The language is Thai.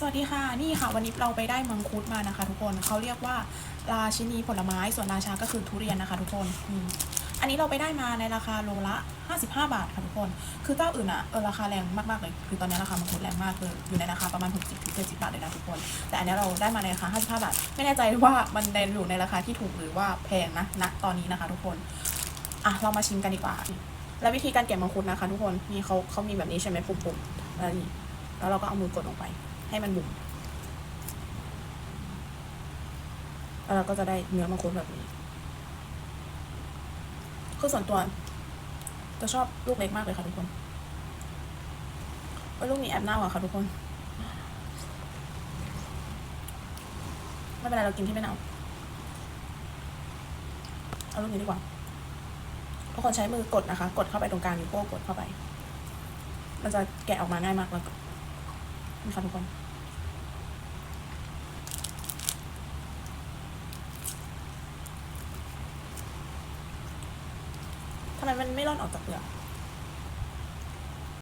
สวัสดีค่ะนี่ค่ะ วันนี้เราไปได้มังคุดมานะคะ ทุกคนเขาเรียกว่าราชินีผลไม้ส่วนราชาก็คือทุเรียนนะคะ ทุกคนอันนี้เราไปได้มาในราคาโลละ 55 บาทค่ะทุกคน คือเจ้าอื่นอะเออราคาแรงมากๆเลย คือตอนนี้ราคามังคุดแรงมากเลยอยู่ในราคาประมาณ 60ถึง70 บาทเลยนะทุกคน แต่อันนี้เราได้มาในราคา 55 บาท ไม่แน่ใจว่ามันแดนอยู่ในราคาที่ถูกหรือว่าแพงนะณตอนนี้นะคะ ทุกคนอะเรามาชิมกันดีกว่า แล้ววิธีการเก็บมังคุดนะคะ ทุกคนนี่เขาเขามีแบบนี้ใช่ไหมปุ่มๆแล้วนี่แล้วเราก็เอามือกดลงไป ให้มันบุ๋มแล้วเราก็จะได้เนื้อมังคุดแบบนี้คือส่วนตัวจะชอบลูกเล็กมากเลยค่ะทุกคนเอ้ยลูกนี้แอบเน่าอะค่ะทุกคน ไม่เป็นไรเรากินที่ไม่เน่าเอาลูกนี้ดีกว่าทุกคนใช้มือกดนะคะ กดเข้าไปตรงกลางนิ้วโป้งกดเข้าไป มันจะแกะออกมาง่ายมากแล้ว นะคะทุกคนทำไมมันไม่ร่อนออกจากเปลือก